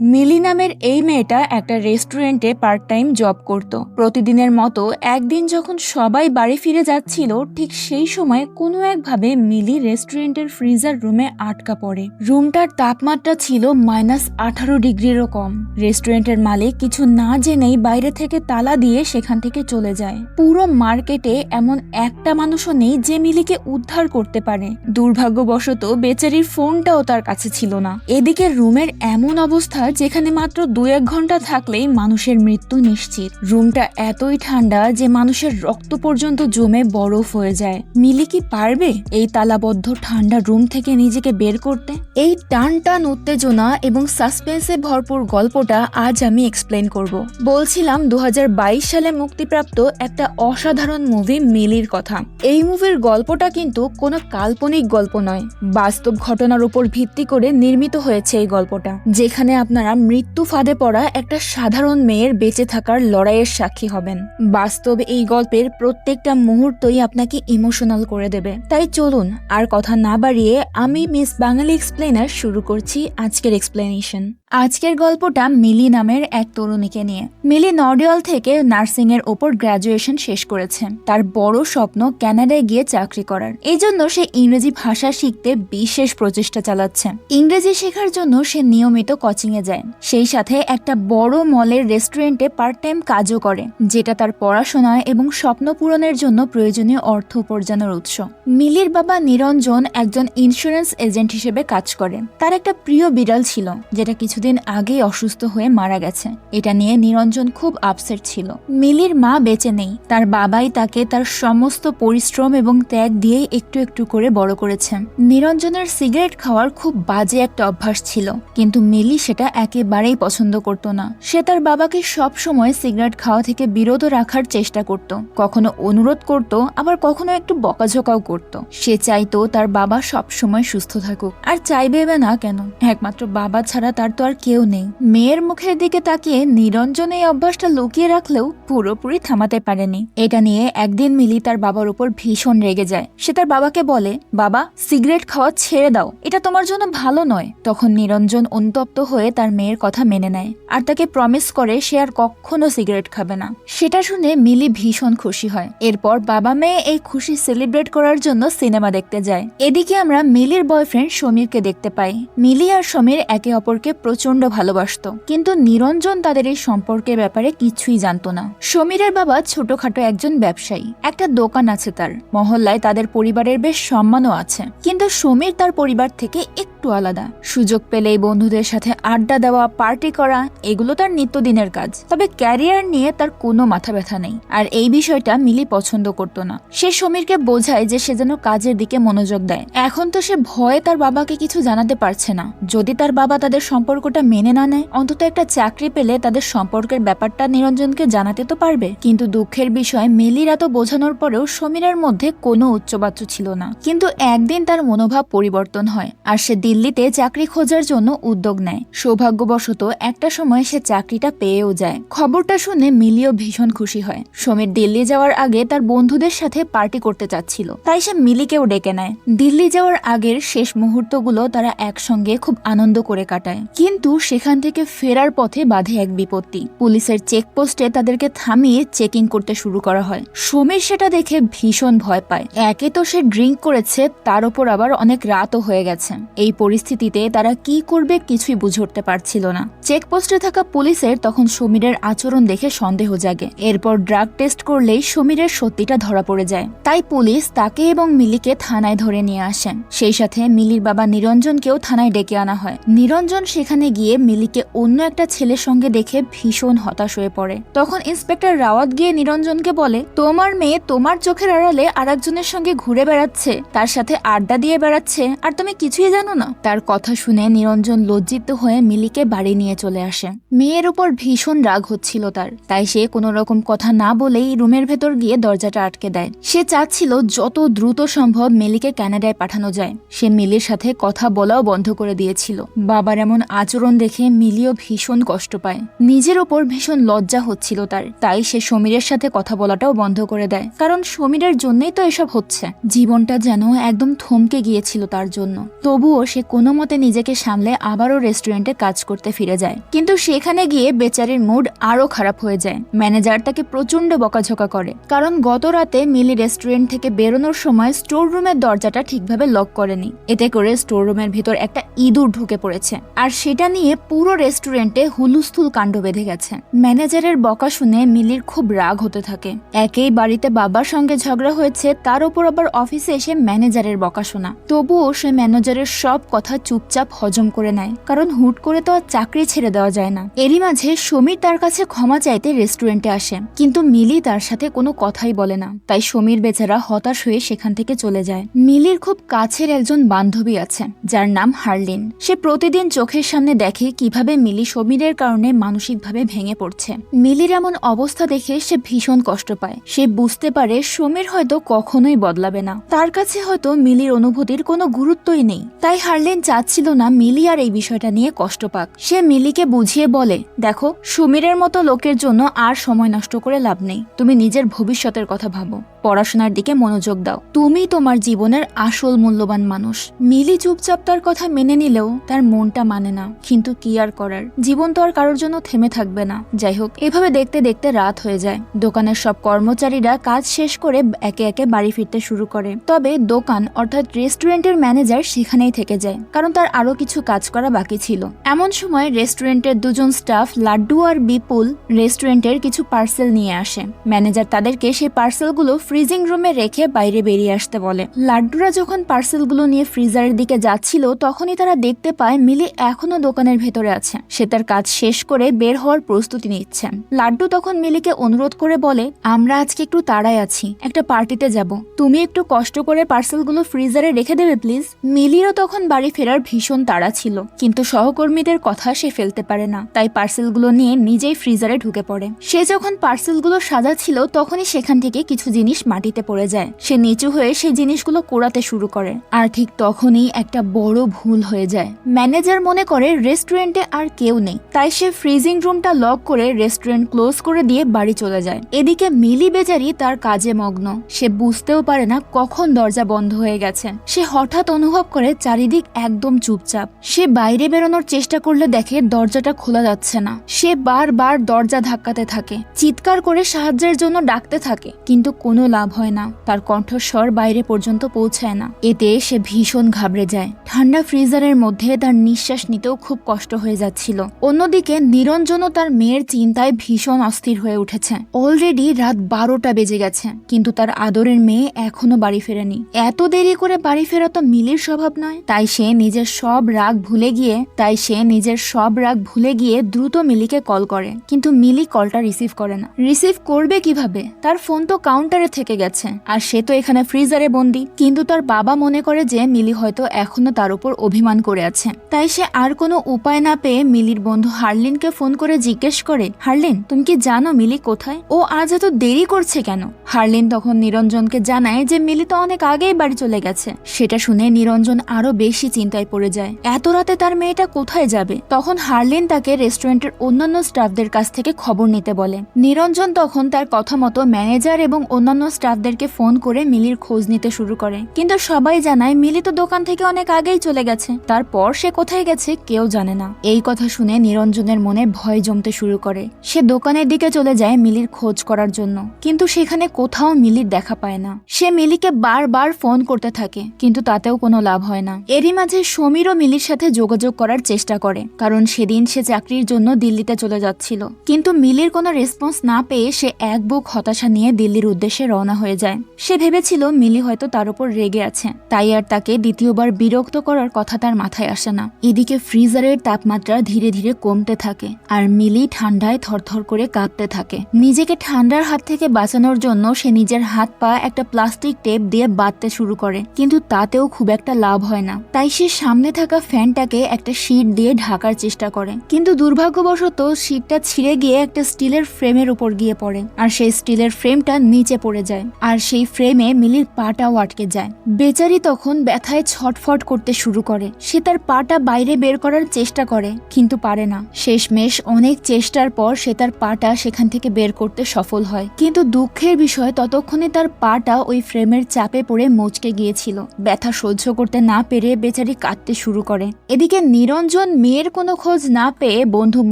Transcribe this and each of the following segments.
মিলি নামের এই মেয়েটা একটা রেস্টুরেন্টে পার্ট টাইম জব করত। প্রতিদিনের মতো একদিন যখন সবাই বাড়ি ফিরে যাচ্ছিল, ঠিক সেই সময় কোনো একভাবে মিলি রেস্টুরেন্টের ফ্রিজার রুমে আটকা পড়ে। রুমটার তাপমাত্রা ছিল মাইনাস আঠারো ডিগ্রিরও কম। রেস্টুরেন্টের মালিক কিছু না জেনেই বাইরে থেকে তালা দিয়ে সেখান থেকে চলে যায়। পুরো মার্কেটে এমন একটা মানুষও নেই যে মিলিকে উদ্ধার করতে পারে। দুর্ভাগ্যবশত বেচারির ফোনটাও তার কাছে ছিল না। এদিকে রুমের এমন অবস্থা যেখানে মাত্র দু এক ঘণ্টা থাকলেই মানুষের মৃত্যু নিশ্চিত। রুমটা এতই ঠান্ডা যে মানুষের রক্ত পর্যন্ত জমে বরফ হয়ে যায়। মিলি কি পারবে এই তালাবদ্ধ ঠান্ডা রুম থেকে নিজেকে বের করতে? এই টান টান উত্তেজনা এবং সাসপেন্সে ভরপুর গল্পটা আজ আমি এক্সপ্লেন করব। বলছিলাম দু হাজার বাইশ সালে মুক্তিপ্রাপ্ত একটা অসাধারণ মুভি মিলির কথা। এই মুভির গল্পটা কিন্তু কোনো কাল্পনিক গল্প নয়। বাস্তব ঘটনার উপর ভিত্তি করে নির্মিত হয়েছে এই গল্পটা। যেখানে আপনারা মৃত্যু ফাঁদে পড়া একটা সাধারণ মেয়ের বেঁচে থাকার লড়াইয়ের সাক্ষী হবেন। বাস্তব এই গল্পের প্রত্যেকটা মুহূর্তই আপনাকে ইমোশনাল করে দেবে। তাই চলুন আর কথা না বাড়িয়ে আমি মিস বাঙালি এক্সপ্লেনার শুরু করছি আজকের এক্সপ্লেনেশন আজকের গল্পটা মিলি নামের এক তরুণীকে নিয়ে। মিলি নর্ডিয়াল থেকে নার্সিং এর ওপর গ্রাজুয়েশন শেষ করেছে। তার বড় স্বপ্ন কানাডায় গিয়ে চাকরি করার। এই জন্য সে ইংরেজি ভাষা শিখতে বিশেষ প্রচেষ্টা চালাচ্ছে। ইংরেজি শেখার জন্য সে নিয়মিত কোচিং এ যায়। সেই সাথে একটা বড় মলের রেস্টুরেন্টে পার্ট টাইম কাজও করে, যেটা তার পড়াশোনা এবং স্বপ্ন পূরণের জন্য প্রয়োজনীয় অর্থ উপার্জনের উৎস। মিলির বাবা নিরঞ্জন একজন ইন্স্যুরেন্স এজেন্ট হিসেবে কাজ করে। তার একটা প্রিয় বিড়াল ছিল, যেটা কিছুদিন আগেই অসুস্থ হয়ে মারা গেছে। এটা নিয়ে নিরঞ্জন খুব আপসেট ছিল। মিলির মা বেঁচে নেই। তার বাবাই তাকে তার সমস্ত পরিশ্রম এবং ত্যাগ দিয়েই একটু একটু করে বড় করেছে। নিরঞ্জনের সিগারেট খাওয়ার খুব বাজে একটা অভ্যাস ছিল। কিন্তু মিলি সেটা একেবারেই পছন্দ করত না। সে তার বাবাকে সব সময় সিগারেট খাওয়া থেকে বিরত রাখার চেষ্টা করত। কখনো অনুরোধ করত, আবার কখনো একটু বকাঝকাও করত। সে চাইতো তার বাবা সব সময় সুস্থ থাকুক। আর চাইবে না কেন? একমাত্র বাবা ছাড়া তার তো আর কেউ নেই। মেয়ের মুখের দিকে তাকিয়ে নিরঞ্জন এই অভ্যাসটা লুকিয়ে রাখলেও পুরোপুরি থামাতে পারেনি। এটা নিয়ে একদিন মিলি তার বাবার উপর ভীষণ রেগে যায়। সে তার বাবাকে বলে, বাবা, সিগারেট খাওয়া ছেড়ে দাও। এটা তোমার জন্য ভালো নয়। তখন নিরঞ্জন অনুতপ্ত হয়ে তার মেয়ের কথা মেনে নেয়। আর তাকে প্রমিস করে সে আর কখনো সিগারেট খাবে না। সেটা শুনে মিলি ভীষণ খুশি হয়। এরপর বাবা মেয়ে এই খুশি সেলিব্রেট করার জন্য সিনেমা দেখতে যায়। এদিকে আমরা মিলির বয়ফ্রেন্ড সমীরকে দেখতে পাই। মিলি আর সমীর একে অপরকে প্রচণ্ড ভালোবাসতো। কিন্তু নিরঞ্জন তাদের এই সম্পর্কের ব্যাপারে কিছুই জানতো না। সমীরের বাবা ছোটখাটো একজন ব্যবসায়ী। একটা দোকান আছে তার। মহল্লায় তাদের পরিবারের বেশ সম্মানও আছে। কিন্তু সমীর তার পরিবার থেকে একটু আলাদা। সুযোগ পেলেই বন্ধুদের সাথে আড্ডা দেওয়া, পার্টি করা, এগুলো তার নিত্যদিনের কাজ। তবে ক্যারিয়ার নিয়ে তার কোনো মাথা ব্যথা নেই। আর এই বিষয়টা মিলি পছন্দ করতো না। সে সমীরকে বোঝায় যে সে যেন কাজের দিকে মনোযোগ দেয়। এখন তো সে ভয়ে তার বাবাকে কিছু জানাতে পারছে না। যদি তার বাবা তাদের সম্পর্কটা মেনে না নেয়। অন্তত একটা চাকরি পেলে তাদের সম্পর্কের ব্যাপারটা নিরঞ্জনকে জানাতে তো পারবে। কিন্তু দুঃখের বিষয়, মিলির এত বোঝানোর পরেও সমীরের মধ্যে কোনো উচ্চবাচ্য ছিল না। কিন্তু একদিন তার মনোভাব পরিবর্তন হয় আর সে দিল্লিতে চাকরি খোঁজার জন্য উদ্যোগ নেয়। সৌভাগ্যবশত একটা সময় সে চাকরিটা পেয়েও যায়। খবরটা শুনে মিলিও ভীষণ খুশি হয়। সমীর দিল্লি যাওয়ার আগে তার বন্ধুদের সাথে পার্টি করতে চাচ্ছিল। তাই সে মিলিকেও ডেকে নেয়। দিল্লি যাওয়ার আগের শেষ মুহূর্তগুলো তারা একসঙ্গে খুব আনন্দ করে কাটায়। কিন্তু সেখান থেকে ফেরার পথে বাধে এক বিপত্তি। পুলিশের চেকপোস্টে তাদেরকে থামিয়ে চেকিং করতে শুরু করা হয়। সমীর সেটা দেখে ভীষণ ভয় পায়। একে তো সে ড্রিঙ্ক করেছে, তার উপর আবার অনেক রাতও হয়ে গেছে। এই পরিস্থিতিতে তারা কি করবে কিছুই বুঝে উঠতে পারছিল না। চেকপোস্টে থাকা পুলিশের তখন সমীরের আচরণ দেখে সন্দেহ জাগে। এরপর ড্রাগ টেস্ট করলেই সমীরের সত্যিটা ধরা পড়ে যায়। তাই পুলিশ তাকে এবং মিলিকে থানায় ধরে নিয়ে আসেন সেই সাথে মিলির বাবা নিরঞ্জনকেও থানায় ডেকে আনা হয়। নিরঞ্জন সেখানে গিয়ে মিলিকে অন্য একটা ছেলের সঙ্গে দেখে ভীষণ হতাশ হয়ে পড়ে। তখন ইন্সপেক্টর রাওয়াত গিয়ে নিরঞ্জনকে বলে, তোমার মেয়ে তোমার চোখের আড়ালে আর একজনের সঙ্গে ঘুরে বেড়াচ্ছে, তার সাথে আড্ডা দিয়ে বেড়াচ্ছে, আর তুমি কিছুই জানো না? তার কথা শুনে নিরঞ্জন লজ্জিত হয়ে মিলিকে বাড়ি নিয়ে চলে আসে। মেয়ের উপর ভীষণ রাগ হচ্ছিল তার, তাই সে কোনো রকম কথা না বলেই রুমের ভেতর গিয়ে দরজাটা আটকে দেয়। সে চাচ্ছিল যত দ্রুত সম্ভব মিলিকে কানাডায় পাঠানো যায়। সে মিলির সাথে কথা বলাও বন্ধ করে দিয়েছিল। বাবার এমন আচরণ দেখে মিলিও ভীষণ কষ্ট পায়। নিজের ওপর ভীষণ লজ্জা হচ্ছিল তার। তাই সে সমীরের সাথে কথা বলাটাও বন্ধ করে দেয়। কারণ সমীরের জন্যই তো এসব হচ্ছে। জীবনটা যেন একদম থমকে গিয়েছিল তার জন্য। তবুও সে কোনো মতে নিজেকে সামলে আবারও রেস্টুরেন্টে কাজ করতে ফিরে যায়। কিন্তু সেখানে গিয়ে বেচারির মুড আরও খারাপ হয়ে যায়। ম্যানেজার তাকে প্রচণ্ড বকাঝকা করে। কারণ গত রাতে মিলি রেস্টুরেন্ট থেকে বেরোনোর সময় স্টোর রুমের দরজাটা ঠিকভাবে লক করেনি। এতে করে স্টোর রুমের ভিতর একটা ইঁদুর ঢুকে পড়েছে। আর সেটা নিয়ে পুরো রেস্টুরেন্টে হুলুস্থুল কাণ্ড বেঁধে গেছে। ম্যানেজারের বকা শুনে মিলির খুব রাগ হতে থাকে। একেই বাড়িতে বাবার সঙ্গে ঝগড়া হয়েছে, তার উপর আবার অফিসে এসে ম্যানেজারের বকা শোনা। তবুও সে ম্যানেজারের সব কথা চুপচাপ হজম করে নেয়, কারণ হুট করে তো আর চাকরি ছেড়ে দেওয়া যায় না। এরই মাঝে সমীর তার কাছে ক্ষমা চাইতে রেস্টুরেন্টে আসে, কিন্তু মিলি তার সাথে কোনো কথাই বলে না। তাই সমীর বেচারা হতাশ হয়ে সেখান থেকে চলে যায়। মিলির খুব কাছের একজন বান্ধবী আছে, যার নাম হার্লিন। সে প্রতিদিন চোখের সামনে দেখে কীভাবে মিলি সমীরের কারণে মানসিকভাবে ভেঙে পড়ছে। মিলির এমন অবস্থা দেখে সে ভীষণ কষ্ট পায়। সে বুঝতে পারে সমীর হয়তো কখনোই বদলাবে না। তার কাছে হয়তো মিলির অনুভূতির কোনো গুরুত্বই নেই। তাই হার্লিন চাচ্ছিল না মিলি আর এই বিষয়টা নিয়ে কষ্ট পাক। সে মিলিকে বুঝিয়ে বলে, দেখো, সমীরের মতো লোকের জন্য আর সময় নষ্ট করে লাভ নেই। তুমি নিজের ভবিষ্যতের কথা ভাবো। পড়াশোনার দিকে মনোযোগ দাও। তুমি তোমার জীবনের আসল মূল্যবান মানুষ। মিলি চুপচাপ তার কথা মেনে নিলেও তার মনটা মানে না। কিন্তু কি আর করার? জীবন তো আর কারোর জন্য থেমে থাকবে না। যাই হোক, এভাবে দেখতে দেখতে রাত হয়ে যায়। দোকানের সব কর্মচারীরা কাজ শেষ করে একে একে বাড়ি ফিরতে শুরু করে। তবে দোকান, অর্থাৎ রেস্টুরেন্টের ম্যানেজার সেখানেই থেকে যায়, কারণ তার আরও কিছু কাজ করা বাকি ছিল। এমন সময় রেস্টুরেন্টের দুজন স্টাফ লাড্ডু আর বিপুল রেস্টুরেন্টের কিছু পার্সেল নিয়ে আসে। ম্যানেজার তাদেরকে সেই পার্সেলগুলো ফ্রিজিং রুমে রেখে বাইরে বেরিয়ে আসতে বলে। লাড্ডুরা যখন পার্সেলগুলো নিয়ে ফ্রিজারের দিকে যাচ্ছিল, তখনই তারা দেখতে পায় মিলি এখনও দোকানের ভেতরে আছে। সে তার কাজ শেষ করে বের হওয়ার প্রস্তুতি নিচ্ছে। লাড্ডু তখন মিলিকে অনুরোধ করে বলে, আমরা আজকে একটু তাড়ায় আছি। একটা পার্টিতে যাব। তুমি একটু কষ্ট করে পার্সেলগুলো ফ্রিজারে রেখে দেবে, প্লিজ? মিলিরও তখন বাড়ি ফেরার ভীষণ তাড়া ছিল। কিন্তু সহকর্মীদের কথা সে ফেলতে পারে না। তাই পার্সেলগুলো নিয়ে নিজেই ফ্রিজারে ঢুকে পড়ে। সে যখন পার্সেলগুলো সাজাচ্ছিল, তখনই সেখান থেকে কিছু জিনিস মাটিতে পড়ে যায়। সে নিচু হয়ে সেই জিনিসগুলো কোড়াতে শুরু করে। আর ঠিক তখনই একটা বড় ভুল হয়ে যায়। ম্যানেজার মনে করে রেস্টুরেন্টে আর কেউ নেই। তাই সে ফ্রিজিং রুমটা লক করে রেস্টুরেন্ট ক্লোজ করে দিয়ে বাড়ি চলে যায়। এদিকে মিলি বেচারি তার কাজে মগ্ন। সে বুঝতেও পারে না কখন দরজা বন্ধ হয়ে গেছে। সে হঠাৎ অনুভব করে চারিদিক একদম চুপচাপ। সে বাইরে বেরোনোর চেষ্টা করলে দেখে দরজাটা খোলা যাচ্ছে না। সে বারবার দরজা ধাক্কাতে থাকে। চিৎকার করে সাহায্যের জন্য ডাকতে থাকে, কিন্তু কোনো লাভ হয় না। তার কণ্ঠস্বর বাইরে পর্যন্ত পৌঁছায় না। এতে সে ভীষণ ঘাবড়ে যায়। ঠান্ডা ফ্রিজারের মধ্যে তার নিঃশ্বাস নিতেও খুব কষ্ট হয়ে যাচ্ছিল। অন্যদিকে নিরঞ্জনও তার মেয়ের চিন্তায় ভীষণ অস্থির হয়ে উঠেছে। অলরেডি রাত বারোটা বেজে গেছে, কিন্তু তার আদরের মেয়ে এখনও বাড়ি ফেরেনি। এত দেরি করে বাড়ি ফেরা তো মিলির স্বভাব নয়। তাই সে নিজের সব রাগ ভুলে গিয়ে, তাই সে নিজের সব রাগ ভুলে গিয়ে দ্রুত মিলিকে কল করে। কিন্তু মিলি কলটা রিসিভ করে না। রিসিভ করবে কীভাবে? তার ফোন তো কাউন্টারে থেকে গেছে, আর সে তো এখানে ফ্রিজারে বন্দি। কিন্তু তার বাবা মনে করে যে মিলি হয়তো এখনও তার উপর অভিমান করে আছে। তাই সে আর কোনো উপায় না পেয়ে মিলির বন্ধু হার্লিনকে ফোন করে জিজ্ঞেস করে, হার্লিন, তুমি কি জানো মিলি কোথায়? ও আজ এত দেরি করছে কেন? হার্লিন তখন নিরঞ্জনকে জানায় যে মিলি তো অনেক আগেই বাড়ি চলে গেছে। সেটা শুনে নিরঞ্জন আরও বেশি চিন্তায় পড়ে যায়। এত রাতে তার মেয়েটা কোথায় যাবে? তখন হার্লিন তাকে রেস্টুরেন্টের অন্যান্য স্টাফদের কাছ থেকে খবর নিতে বলে। নিরঞ্জন তখন তার কথা মতো ম্যানেজার এবং অন্যান্য স্টাফদেরকে ফোন করে মিলির খোঁজ নিতে শুরু করে। কিন্তু সবাই জানায়, মিলি তো দোকান থেকে অনেক আগেই চলে গেছে। তারপর সে কোথায় গেছে? কেউ জানে না। এই কথা শুনে নিরঞ্জনের মনে ভয় জমতে শুরু করে। সে দোকানের দিকে চলে যায় মিলির খোঁজ করার জন্য। কিন্তু সেখানে কোথাও মিলির দেখা পায় না। সে মিলিকে বারবার ফোন করতে থাকে, কিন্তু তাতেও কোনো লাভ হয় না। এরই মাঝে সমীরও মিলির সাথে যোগাযোগ করার চেষ্টা করে, কারণ সেদিন সে চাকরির জন্য দিল্লিতে চলে যাচ্ছিল। কিন্তু মিলির কোনো রেসপন্স না পেয়ে সে এক বুক হতাশা নিয়ে দিল্লির উদ্দেশ্যে রওনা হয়ে যায়। সে ভেবেছিল মিলি হয়তো তার উপর রেগে আছে, তাই আর তাকে দ্বিতীয়বার বিরক্ত করার কথা তার মাথায় আসে না। এদিকে ফ্রিজারের তাপমাত্রা ধীরে ধীরে কমতে থাকে আর মিলি ঠান্ডায় থরথর করে কাঁপতে থাকে। নিজেকে ঠান্ডার হাত থেকে বাঁচানোর জন্য সে নিজের হাত পা একটা প্লাস্টিক টেপ দিয়ে বাঁধতে শুরু করে, কিন্তু তাতেও খুব একটা লাভ হয় না। তাই সে সামনে থাকা ফ্যানটাকে একটা শীট দিয়ে ঢাকার চেষ্টা করে, কিন্তু দুর্ভাগ্যবশত শীটটা ছিঁড়ে গিয়ে একটা স্টিলের ফ্রেমের উপর গিয়ে পড়ে আর সেই স্টিলের ফ্রেমটা নিচে পড়ে যায় আর সেই ফ্রেমে মিলির পাটাও আটকে যায়। বেচারি তখন ব্যথায় ছটফট করতে শুরু করে। সে তার পাটা বাইরে বের করার চেষ্টা করে, কিন্তু পারে না। শেষমেশ অনেক চেষ্টার পর সে তার পাটা সেখান থেকে বের করতে সফল হয়। কিন্তু দুঃখের বিষয়, ততক্ষণে তার পাটা ওই ফ্রেমের চাপে পড়ে মচকে গিয়েছিল। ব্যথা সহ্য করতে না পেরে বেচারি কাঁদতে শুরু করে। এদিকে নিরঞ্জন মেয়ের কোনো খোঁজ না পেয়ে বন্ধু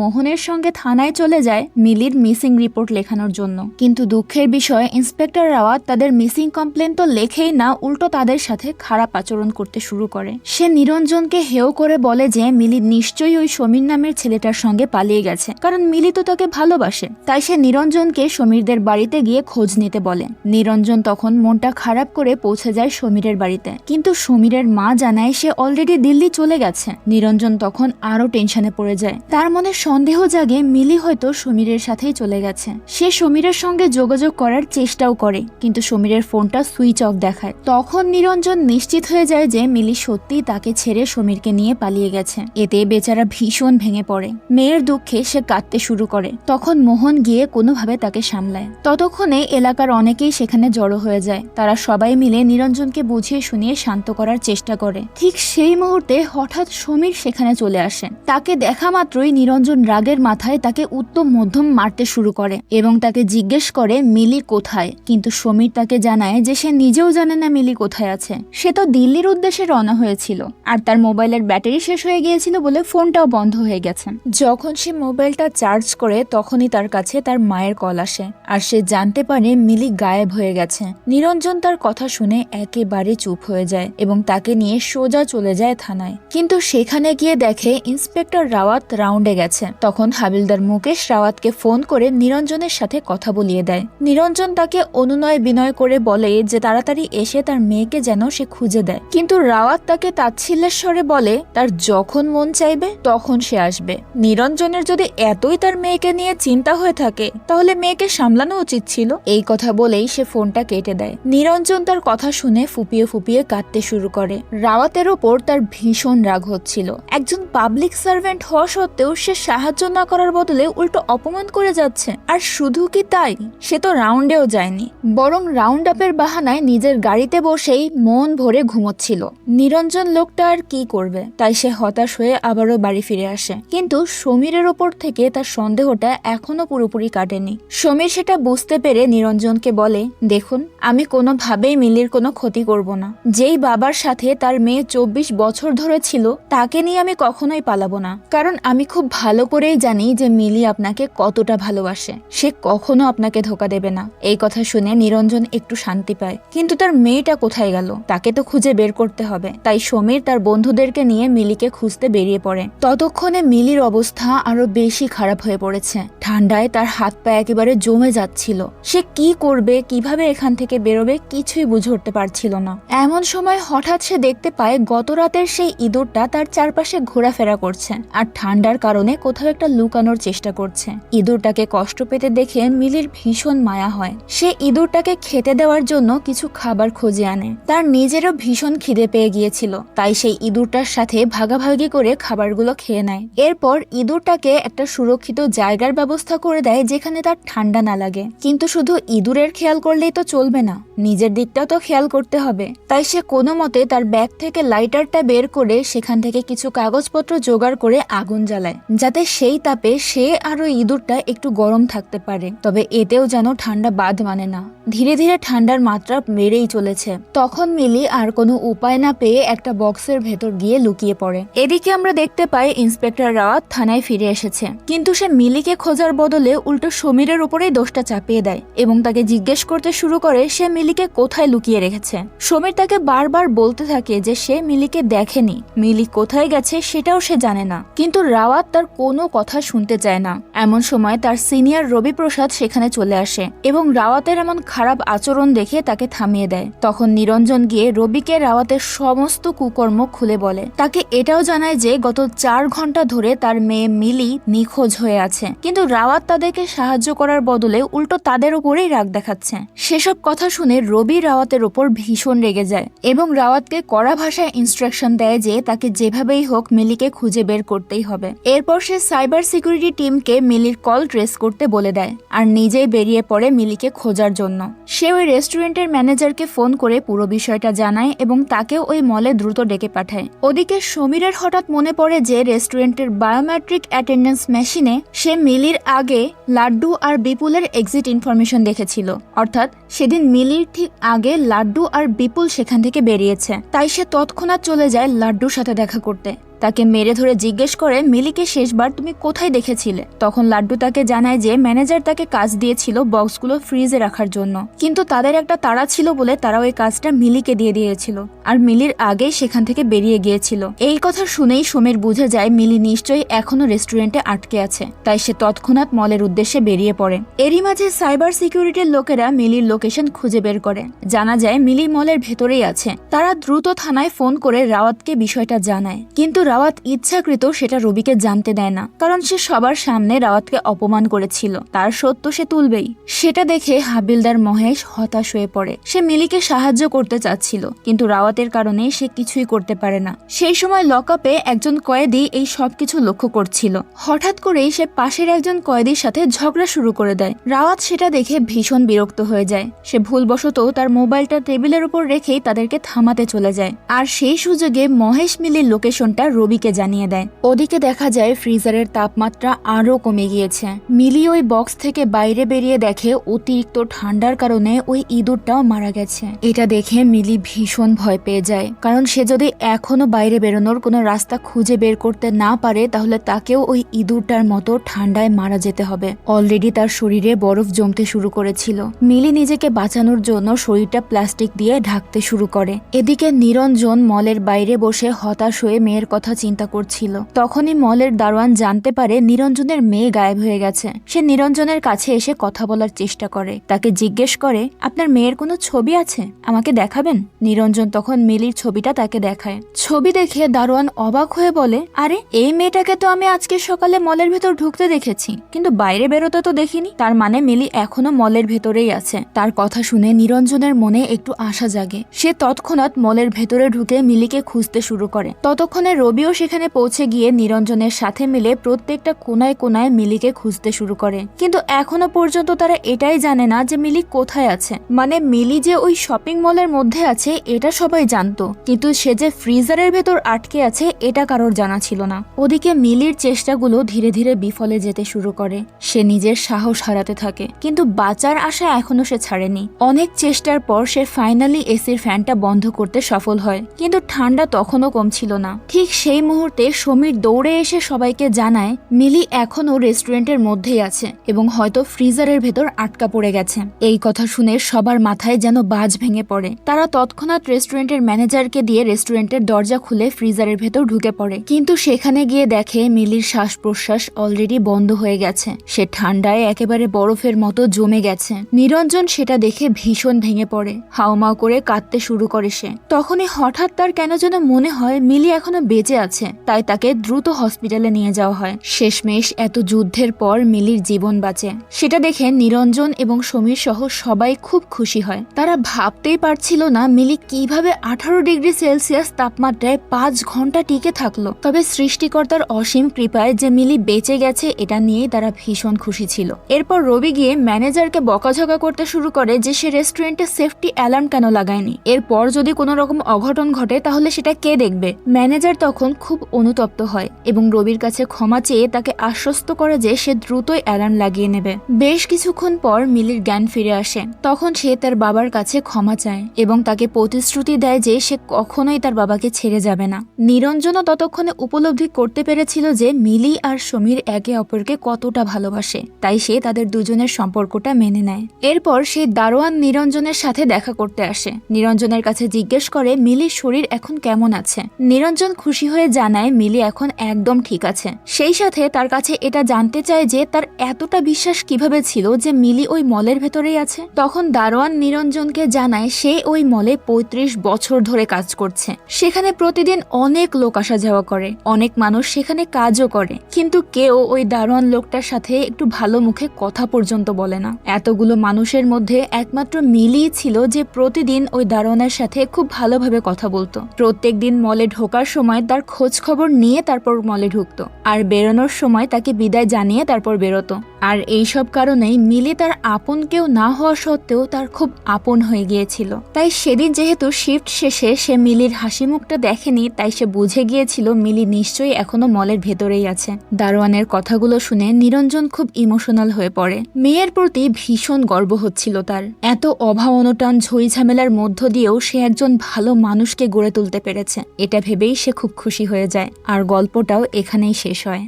মোহনের সঙ্গে থানায় চলে যায় মিলির মিসিং রিপোর্ট লেখানোর জন্য। কিন্তু দুঃখের বিষয়, ইন্সপেক্টর রাওয়াত তাদের মিসিং কমপ্লেন তো লেখেই না, উল্টো তাদের সাথে খারাপ আচরণ করতে শুরু করে। সে নিরঞ্জনকে হেও করে বলে যে, মিলি নিশ্চয়ই ওই সমীর নামের ছেলেটার সঙ্গে পালিয়ে গেছে। কারণ মিলি তো তাকে ভালোবাসে। তাই সে নিরঞ্জনকে সমীরদের বাড়িতে গিয়ে খোঁজ নিতে বলে। নিরঞ্জন তখন মনটা খারাপ করে পৌঁছে যায় সমীরের বাড়িতে। কিন্তু সমীরের মা জানায় সে অলরেডি দিল্লি চলে গেছে। নিরঞ্জন তখন আরও টেনশনে পড়ে যায়। তার মনে সন্দেহ জাগে মিলি হয়তো সমীরের সাথেই চলে গেছে। সে সমীরের সঙ্গে যোগাযোগ করার চেষ্টাও করে। কিন্তু সমীরের ফোনটা সুইচ অফ দেখায়। তখন নিরঞ্জন নিশ্চিত হয়ে যায় যে মিলি সত্যিই তাকে ছেড়ে সমীরকে নিয়ে পালিয়ে গেছে। এতে বেচারা ভীষণ ভেঙে পড়ে। মেয়ের দুঃখে সে কাঁদতে শুরু করে। তখন মোহন গিয়ে কোনোভাবে তাকে সামলায়। ততক্ষণে এলাকার অনেকেই সেখানে জড়ো হয়ে যায়। তারা সবাই মিলে নিরঞ্জনকে বুঝিয়ে শুনিয়ে শান্ত করার চেষ্টা করে। ঠিক সেই মুহূর্তে হঠাৎ সমীর সেখানে চলে আসে। তাকে দেখা মাত্রই নিরঞ্জন রাগের মাথায় তাকে উত্তম মধ্যম মারতে শুরু করে এবং তাকে জিজ্ঞেস করে, মিলি কোথায়? কিন্তু সমীর তাকে জানায় যে সে নিজেও জানে না মিলি কোথায় আছে। সে তো দিল্লির উদ্দেশ্যে রওনা হয়েছিল। আর তার মোবাইলের ব্যাটারি শেষ হয়ে গিয়েছিল বলে ফোনটাও বন্ধ হয়ে গেছে। যখন সে মোবাইলটা চার্জ করে, তখনই তার কাছে তার মায়ের কল আসে। আর সে জানতে পারে মিলি গায়েব হয়ে গেছে। নিরঞ্জন তার কথা শুনে একেবারে চুপ হয়ে যায় এবং তাকে নিয়ে সোজা চলে যায় থানায়। কিন্তু সেখানে গিয়ে দেখে ইন্সপেক্টর রাওয়াত রাউন্ডে গেছে। তখন হাবিলদার মুকেশ রাওয়াতকে ফোন করে নিরঞ্জনের সাথে কথা বলিয়ে দেয়। নিরঞ্জন তাকে অনুনয় বিনয় করে বলে যে তাড়াতাড়ি এসে তার মেয়েকে যেন সে খুঁজে দেয়। কিন্তু রাওয়াত তাকে তাচ্ছিল্যের স্বরে বলে, তার যখন মন চাইবে, তখন সে আসবে। নিরঞ্জনের যদি এতই তার মেয়েকে নিয়ে চিন্তা হয়ে থাকে, তাহলে মেয়েকে সামলানো উচিত ছিল। এই কথা বলেই সে ফোনটা কেটে দেয়। নিরঞ্জন তার কথা শুনে ফুপিয়ে ফুপিয়ে কাঁদতে শুরু করে। রাওয়াতের ওপর তার ভীষণ রাগ হচ্ছিল। একজন পাবলিক সার্ভেন্ট হওয়া সত্ত্বেও সে সাহায্য না করার বদলে উল্টো অপমান করে যাচ্ছে। আর শুধু কি তাই? সে তো রাউন্ডেও যায়নি। বরং রাউন্ড আপের বাহানায় নিজের গাড়িতে বসেই মন ভরে ঘুমোচ্ছিল। নিরঞ্জন লোকটা আর কি করবে? তাই সে হতাশ হয়ে আবারও বাড়ি ফিরে আসে। কিন্তু সমীরের ওপর থেকে তার সন্দেহটা এখনও পুরোপুরি কাটেনি। সমীর সেটা বুঝতে পেরে নিরঞ্জনকে বলে, দেখুন, আমি কোনোভাবেই মিলির কোনো ক্ষতি করব না। যেই বাবার সাথে তার মেয়ে চব্বিশ বছর ধরে ছিল, তাকে নিয়ে আমি কখনোই পালাবো না। কারণ আমি খুব ভালো করেই জানি যে মিলি আপনাকে কতটা ভালোবাসে। সে কখনো আপনাকে ধোকা দেবে না। এই কথা শুনে নিরঞ্জন একটু শান্তি পায়। কিন্তু তার মেয়েটা কোথায় গেল? তাকে তো খুঁজে বের করতে হবে। তাই সমীর তার বন্ধুদেরকে নিয়ে মিলিকে খুঁজতে বেরিয়ে পড়ে। ততক্ষণে মিলির অবস্থা আরও বেশি খারাপ হয়ে পড়েছে। ঠান্ডায় তার হাত পা একেবারে জমে যাচ্ছিল। সে কি করবে, কীভাবে এখান থেকে বেরোবে কিছুই বুঝে উঠতে পারছিল না। এমন সময় হঠাৎ সে দেখতে পায় গত রাতের সেই ইঁদুরটা তার চারপাশে ঘোরাফেরা করছে আর ঠান্ডার কারণে কোথাও একটা লুকানোর চেষ্টা করছে। ইঁদুরটাকে কষ্ট পেতে দেখে মিলির ভীষণ মায়া হয়। সে ইঁদুরটাকে খেতে দেওয়ার জন্য কিছু খাবার খুঁজে আনে। তার নিজেরও ভীষণ খিদে পেয়ে গিয়েছিল। তাই সেই ইঁদুরটার সাথে ভাগাভাগি করে খাবারগুলো খেয়ে নেয়। এরপর ইঁদুরটাকে একটা সুরক্ষিত জায়গার ব্যবস্থা করে দেয় যেখানে তার ঠান্ডা না লাগে। কিন্তু শুধু ইঁদুরের খেয়াল করলেই তো চলবে না। নিজের দিকটাও তো খেয়াল করতে হবে। তাই সে কোনো মতে তার ব্যাগ থেকে লাইটারটা বের করে সেখান থেকে কিছু কাগজপত্র জোগাড় করে আগুন জ্বালায়। যাতে সেই তাপে সে আর ওই ইঁদুরটা একটু গরম থাকতে পারে। তবে এতেও যেন ঠান্ডা বাদ মানে না। ধীরে ধীরে ঠান্ডার মাত্রা বেড়েই চলেছে। তখন মিলি আর কোনো উপায় না পেয়ে একটা বক্সের ভেতর গিয়ে লুকিয়ে পড়ে। এদিকে আমরা দেখতে পাই, ইন্সপেক্টর রাওয়াত থানায় ফিরে এসেছে। কিন্তু সে মিলিকে খোঁজার বদলে উল্টো সমীরের উপরেই দোষটা চাপিয়ে দেয় এবং তাকে জিজ্ঞেস করতে শুরু করে সে মিলিকে কোথায় লুকিয়ে রেখেছে। সমীর তাকে বারবার বলতে থাকে যে সে মিলিকে দেখেনি। মিলি কোথায় গেছে সেটাও সে জানে না। কিন্তু রাওয়াত তার কোনো কথা শুনতে চায় না। এমন সময় তার সিনিয়র রবি প্রসাদ সেখানে চলে আসে এবং রাওয়াতের এমন খারাপ আচরণ দেখে তাকে থামিয়ে দেয়। তখন নিরঞ্জন গিয়ে রবিকে রাওয়াতের সমস্ত কুকর্ম খুলে বলে। তাকে এটাও জানায় যে গত চার ঘণ্টা ধরে তার মেয়ে মিলি নিখোঁজ হয়ে আছে। কিন্তু রাওয়াত তাদেরকে সাহায্য করার বদলে উল্টো তাদের উপরেই রাগ দেখাচ্ছে। সেসব কথা শুনে রবি রাওয়াতের ওপর ভীষণ রেগে যায় এবং রাওয়াতকে কড়া ভাষায় ইনস্ট্রাকশন দেয় যে তাকে যেভাবেই হোক মিলিকে খুঁজে বের করতেই হবে। এরপর সে সাইবার সিকিউরিটি টিমকে মিলির কল ট্রেস করতে বলে দেয় আর নিজেই বেরিয়ে পড়ে মিলিকে খোঁজার জন্য। সে ওই রেস্টুরেন্টের ম্যানেজারকে ফোন করে পুরো বিষয়টা জানায় এবং তাকেও ওই মলে দ্রুত ডেকে পাঠায়। ওদিকে সমীরের হঠাৎ মনে পড়ে যে রেস্টুরেন্টের বায়োমেট্রিক অ্যাটেন্ডেন্স মেশিনে সে মিলির আগে লাড্ডু আর বিপুলের এক্সিট ইনফরমেশন দেখেছিল। অর্থাৎ সেদিন মিলির ঠিক আগে লাড্ডু আর বিপুল সেখান থেকে বেরিয়েছে। তাই সে তৎক্ষণাৎ চলে যায় লাড্ডুর সাথে দেখা করতে। তাকে মেরে ধরে জিজ্ঞেস করে, মিলিকে শেষবার তুমি কোথায় দেখেছিলে? তখন লাড্ডু তাকে জানায় যে, ম্যানেজার তাকে কাজ দিয়েছিল বক্সগুলো ফ্রিজে রাখার জন্য। কিন্তু তাদের একটা তাড়া ছিল বলে তারা ওই কাজটা মিলিকে দিয়ে দিয়েছিল। আর মিলির আগেই সেখান থেকে বেরিয়ে গিয়েছিল। এই কথা শুনেই সমীর বুঝে যায়, মিলি নিশ্চয়ই এখনও রেস্টুরেন্টে আটকে আছে। তাই সে তৎক্ষণাৎ মলের উদ্দেশ্যে বেরিয়ে পড়ে। এরই মাঝে সাইবার সিকিউরিটির লোকেরা মিলির লোকেশন খুঁজে বের করে। জানা যায়, মিলি মলের ভেতরেই আছে। তারা দ্রুত থানায় ফোন করে রাওয়াতকে বিষয়টা জানায়। কিন্তু রাওয়াত ইচ্ছাকৃত সেটা রবিকে জানতে দেয় না, কারণ সে সবার সামনে রাওয়াতকে অপমান করেছিল। তার সত্য সে তুলবেই। সেটা দেখে হাবিলদার মহেশ হতাশ হয়ে পড়ে। সে মিলিকে সাহায্য করতে চাচ্ছিল, কিন্তু রাওয়াতের কারণে সে কিছুই করতে পারে না। সেই সময় লকআপে একজন কয়েদি এই সবকিছু লক্ষ্য করছিল। হঠাৎ করেই সে পাশের একজন কয়েদির সাথে ঝগড়া শুরু করে দেয়। রাওয়াত সেটা দেখে ভীষণ বিরক্ত হয়ে যায়। সে ভুলবশত তার মোবাইলটা টেবিলের উপর রেখেই তাদেরকে থামাতে চলে যায়। আর সেই সুযোগে মহেশ মিলির লোকেশনটা রবিকে জানিয়ে দেয়। ওদিকে দেখা যায়, ফ্রিজারের তাপমাত্রা আরও কমে গিয়েছে। মিলি ওই বক্স থেকে বাইরে বেরিয়ে দেখে অতিরিক্ত ঠান্ডার কারণে ওই ইঁদুরটাও মারা গেছে। এটা দেখে মিলি ভীষণ ভয় পেয়ে যায়। কারণ সে যদি এখনও বাইরে বেরোনোর কোনো রাস্তা খুঁজে বের করতে না পারে, তাহলে তাকেও ওই ইঁদুরটার মতো ঠান্ডায় মারা যেতে হবে। অলরেডি তার শরীরে বরফ জমতে শুরু করেছিল। মিলি নিজেকে বাঁচানোর জন্য শরীরটা প্লাস্টিক দিয়ে ঢাকতে শুরু করে। এদিকে নিরঞ্জন মলের বাইরে বসে হতাশ হয়ে মেয়ের কথা চিন্তা করছিল। তখনই মলের দারোয়ান জানতে পারে নিরঞ্জনের মেয়ে গায়েব হয়ে গেছে। সে নিরঞ্জনের কাছে এসে কথা বলার চেষ্টা করে। তাকে জিজ্ঞেস করে, আপনার মেয়ের কোনো ছবি আছে? আমাকে দেখাবেন? নিরঞ্জন তখন মিলির ছবিটা তাকে দেখায়। ছবি দেখে দারোয়ান অবাক হয়ে বলে, আরে, এই মেয়েটাকে তো আমি আজকে সকালে মলের ভেতর ঢুকতে দেখেছি। কিন্তু বাইরে বেরোতে তো দেখিনি। তার মানে মিলি এখনও মলের ভেতরেই আছে। তার কথা শুনে নিরঞ্জনের মনে একটু আশা জাগে। সে তৎক্ষণাৎ মলের ভেতরে ঢুকে মিলিকে খুঁজতে শুরু করে। ততক্ষণে রবিও সেখানে পৌঁছে গিয়ে নিরঞ্জনের সাথে মিলে প্রত্যেকটা কোনায় কোনায় মিলিকে খুঁজতে শুরু করে। কিন্তু এখনও পর্যন্ত তারা এটাই জানে না যে মিলি কোথায় আছে। মানে মিলি যে ওই শপিং মলের মধ্যে আছে, এটা সবাই জানতো। কিন্তু সে যে ফ্রিজারের ভেতর আটকে আছে, এটা কারোর জানা ছিল না। ওদিকে মিলির চেষ্টাগুলো ধীরে ধীরে বিফলে যেতে শুরু করে। সে নিজের সাহস হারাতে থাকে। কিন্তু বাঁচার আশা এখনও সে ছাড়েনি। অনেক চেষ্টার পর সে ফাইনালি এসির ফ্যানটা বন্ধ করতে সফল হয়। কিন্তু ঠান্ডা তখনও কমছিল না। ঠিক সেই মুহূর্তে সমীর দৌড়ে এসে সবাইকে জানায়, মিলি এখনও রেস্টুরেন্টের মধ্যেই আছে এবং হয়তো ফ্রিজারের ভেতর আটকা পড়ে গেছে। এই কথা শুনে সবার মাথায় যেন বাজ ভেঙে পড়ে। তারা তৎক্ষণাৎ রেস্টুরেন্টের ম্যানেজারকে দিয়ে রেস্টুরেন্টের দরজা খুলে ফ্রিজারের ভেতর ঢুকে পড়ে। কিন্তু সেখানে গিয়ে দেখে মিলির শ্বাস প্রশ্বাস অলরেডি বন্ধ হয়ে গেছে। সে ঠান্ডায় একেবারে বরফের মতো জমে গেছে। নিরঞ্জন সেটা দেখে ভীষণ ভেঙে পড়ে। হাওমাও করে কাঁদতে শুরু করে সে। তখনই হঠাৎ তার কেন যেন মনে হয়, মিলি এখনও বেঁচে আছে, তাই তাকে দ্রুত হসপিটালে নিয়ে যাওয়া হয়। শেষমেশ এত যুদ্ধের পর মিলির জীবন বাঁচে। সেটা দেখে নিরঞ্জন এবং সমীর সহ সবাই খুব খুশি হয়। তারা ভাবতেই পারছিল না মিলি কীভাবে আঠারো ডিগ্রি সেলসিয়াস তাপমাত্রায় পাঁচ ঘণ্টা টিকে থাকল। তবে সৃষ্টিকর্তার অসীম কৃপায় যে মিলি বেঁচে গেছে, এটা নিয়ে তারা ভীষণ খুশি ছিল। এরপর রবি গিয়ে ম্যানেজারকে বকাঝকা করতে শুরু করে যে সে রেস্টুরেন্টে সেফটি অ্যালার্ম কেন লাগায়নি। এরপর যদি কোনো রকম অঘটন ঘটে, তাহলে সেটা কে দেখবে? ম্যানেজার তখন খুব অনুতপ্ত হয় এবং রবির কাছে ক্ষমা চেয়ে তাকে আশ্বস্ত করে যে সে দ্রুতই অ্যালার্ম লাগিয়ে নেবে। বেশ কিছুক্ষণ পর মিলির জ্ঞান ফিরে আসে। তখন সে তার বাবার কাছে ক্ষমা চায় এবং তাকে প্রতিশ্রুতি দেয় যে সে কখনোই তার বাবাকে ছেড়ে যাবে না। নিরঞ্জনও ততক্ষণে উপলব্ধি করতে পেরেছিল যে মিলি আর সমীর একে অপরকে কতটা ভালোবাসে, তাই সে তাদের দুজনের সম্পর্কটা মেনে নেয়। এরপর সে দারোয়ান নিরঞ্জনের সাথে দেখা করতে আসে। নিরঞ্জনের কাছে জিজ্ঞেস করে, মিলির শরীর এখন কেমন আছে? নিরঞ্জন খুশি হয়ে জানায় মিলি এখন একদম ঠিক আছে। সেই সাথে তার কাছে এটা জানতে চায় যে তার এতটা বিশ্বাস কীভাবে ছিল যে মিলি ওই মলের ভেতরেই আছে। তখন দারোয়ান নিরঞ্জনকে জানায় সে ওই মলে পঁয়ত্রিশ বছর ধরে কাজ করছে। সেখানে প্রতিদিন অনেক লোক আসা যাওয়া করে, অনেক মানুষ সেখানে কাজও করে। কিন্তু কেউ ওই দারোয়ান লোকটার সাথে একটু ভালো মুখে কথা পর্যন্ত বলে না। এতগুলো মানুষের মধ্যে একমাত্র মিলিই ছিল যে প্রতিদিন ওই দারোয়ানের সাথে খুব ভালোভাবে কথা বলতো। প্রত্যেক দিন মলে ঢোকার সময় তার খোঁজ খবর নিয়ে তারপর মলে ঢুকতো। আর বেরোনোর সময় তাকে বিদায় জানিয়ে তারপর বেরোতো। আর এইসব কারণেই মিলি তার আপন কেউ না হওয়া সত্ত্বেও তার খুব আপন হয়ে গিয়েছিল। তাই সেদিন যেহেতু শিফট শেষে সে মিলির হাসি মুখটা দেখেনি, তাই সে বুঝে গিয়েছিল মিলি নিশ্চয়ই এখনও মলের ভেতরেই আছে। দারোয়ানের কথাগুলো শুনে নিরঞ্জন খুব ইমোশনাল হয়ে পড়ে। মেয়ের প্রতি ভীষণ গর্ব হচ্ছিল তার। এত অভাব অনটন ঝই ঝামেলার মধ্য দিয়েও সে একজন ভালো মানুষকে গড়ে তুলতে পেরেছে। এটা ভেবেই সে খুব খুশি হয়ে যায়। আর গল্পটাও এখানেই শেষ হয়।